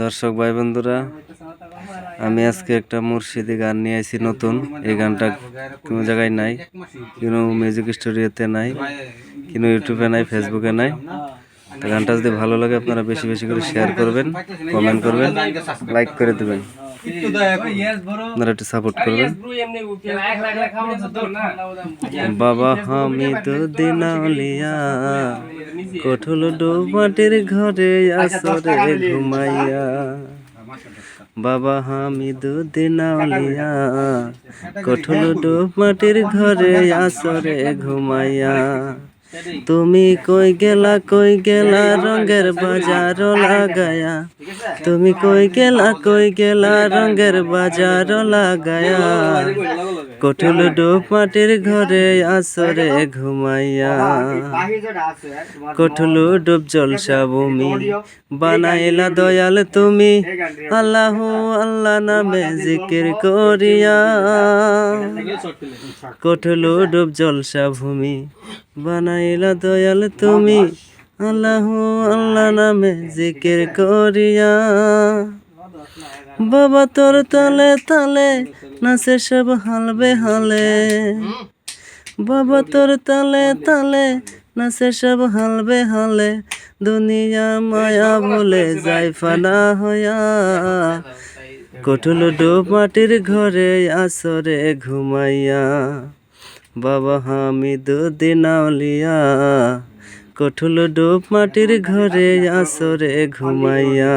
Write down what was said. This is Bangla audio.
দর্শক ভাই বন্ধুরা, আমি আজকে একটা মুর্শিদি গান নিয়ে আইছি নতুন। এই গানটা কোনো জায়গায় নাই, কোনো মিউজিক স্টুডিওতে নাই, কোনো ইউটিউবে নাই ফেসবুকে নাই। গানটা যদি ভালো লাগে, আপনারা বেশি বেশি করে শেয়ার করবেন কমেন্ট করবেন লাইক করে দেবেন। আপনারা একটু সাপোর্ট করবেন। বাবা হামিদুদ্দিন আলিয়া কঠল মাটির ঘরে আসরে ঘুমাইয়া। বাবা হামিদুদ্দিন আলিয়া কঠল মাটির ঘরে আসরে ঘুমাইয়া। তুমি কই গেলা কই গেলা, রঙের বাজার লাগায়া। তুমি কই গেলা কই গেলা, রঙের বাজার লাগায়া। কঠল ডোপ মাটির ঘরে আসরে ঘুমাইয়া। কঠল ডোব জলসা ভূমি বানাইলা দয়াল তুমি। আল্লাহ আল্লাহ নামে জিকির করিয়া। কঠল ডোব জলসা ভূমি বানাইলা দয়াল তুমি। আল্লাহ আল্লাহ নামে জিকির করিয়া। বাবা তোর তালে তালে নাচে সব হালবে হালে বাবা তোর তালে তালে নাচে সব হালবে হালে দুনিয়া মায়া বলে যায় ফানা হইয়া। কঠুল ডোব মাটির ঘরে আসরে ঘুমাইয়া। বাবা হামিদুদ্দিন আউলিয়া কঠল ডোব মাটির ঘরে আসরে ঘুমাইয়া।